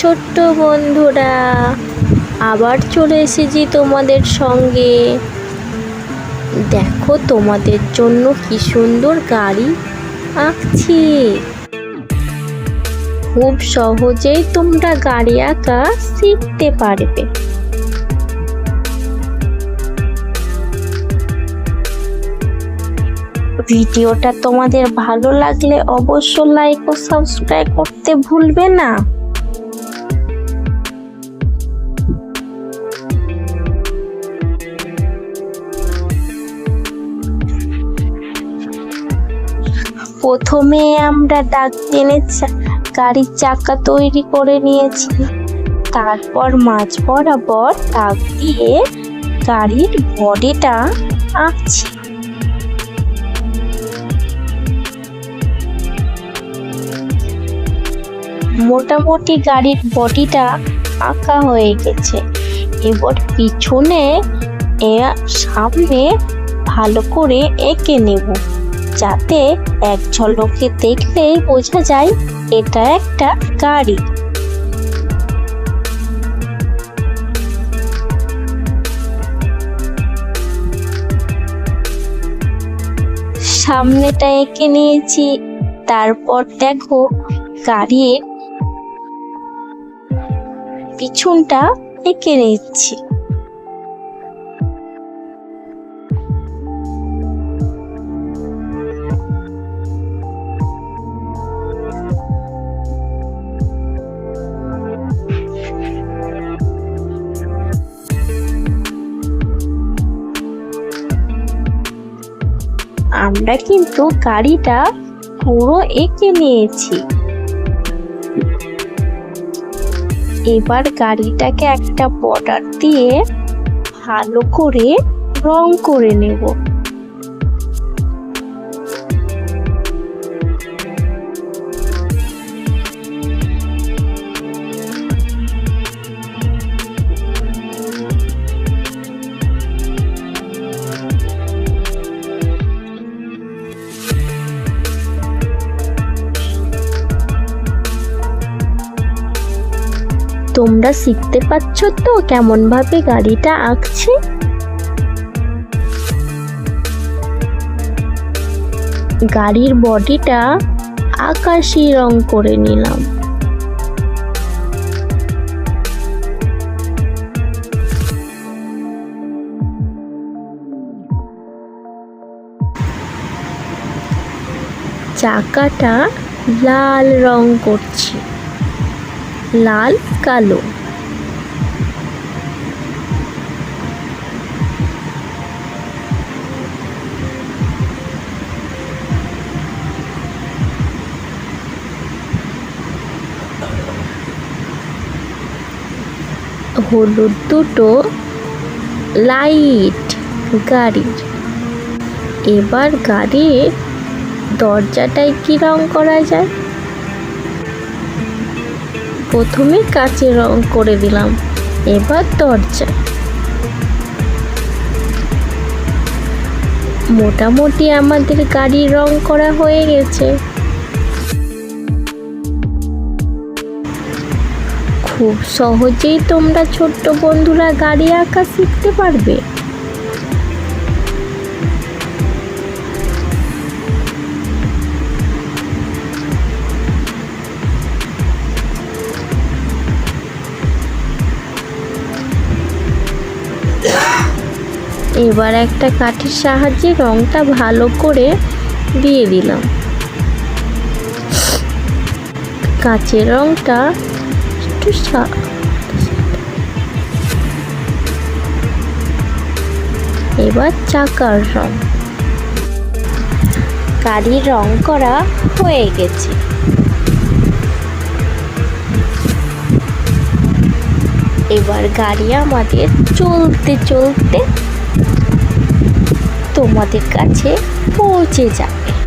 ছোট্ট বন্ধুরা, আবার চলে এসেছি তোমাদের সঙ্গে। দেখো তোমাদের জন্য কি সুন্দর গাড়ি আঁকছি। খুব সহজেই তোমরা গাড়ি আঁকা শিখতে পারবে। ভিডিওটা তোমাদের ভালো লাগলে অবশ্য লাইক ও সাবস্ক্রাইব করতে ভুলবে না। প্রথমে আমরা ডাক টেনে গাড়ির চাকা তৈরি করে নিয়েছি তারপর মাঝ বরাবর দাগ দিয়ে গাড়ির বডিটা আঁকছি। মোটামুটি গাড়ির বডিটা আঁকা হয়ে গেছে। এবার পিছনে সামনে ভালো করে এঁকে নেব। যাতে এক ঝলকে দেখলেই বোঝা যায় এটা একটা গাড়ি। সামনেটা এঁকে নিয়েছি, তারপর দেখো গাড়ির পিছনটা এঁকে নিচ্ছি। আমরা কিন্তু গাড়িটা পুরো এঁকে নিয়েছি। এবার গাড়িটাকে একটা বর্ডার দিয়ে ভালো করে রং করে নেব। তোমরা শিখতে পারছ তো কেমন ভাবে গাড়িটা আঁকছি? গাড়ির বডিটা আকাশি রং করে নিলাম। চাকাটা লাল রং করছি। লাল কালো। হলুদ দুটো লাইট গাড়ির এবার গাড়ির দরজাটায় কি রং করা যায়? প্রথমে কাচে রং করে দিলাম। এবার দরজা। মোটামুটি আমাদের গাড়ির রং করা হয়ে গেছে। খুব সহজেই তোমরা ছোট্ট বন্ধুরা গাড়ি আঁকা শিখতে পারবে। এবার একটা কাঠির সাহায্যে রংটা ভালো করে দিয়ে দিলাম। কাচের রংটা একটু এবার চাকার রং। গাড়ির রং করা হয়ে গেছে। এবার গাড়ি আমাদের চলতে চলতে তোমাদের কাছে পৌঁছে যাবে।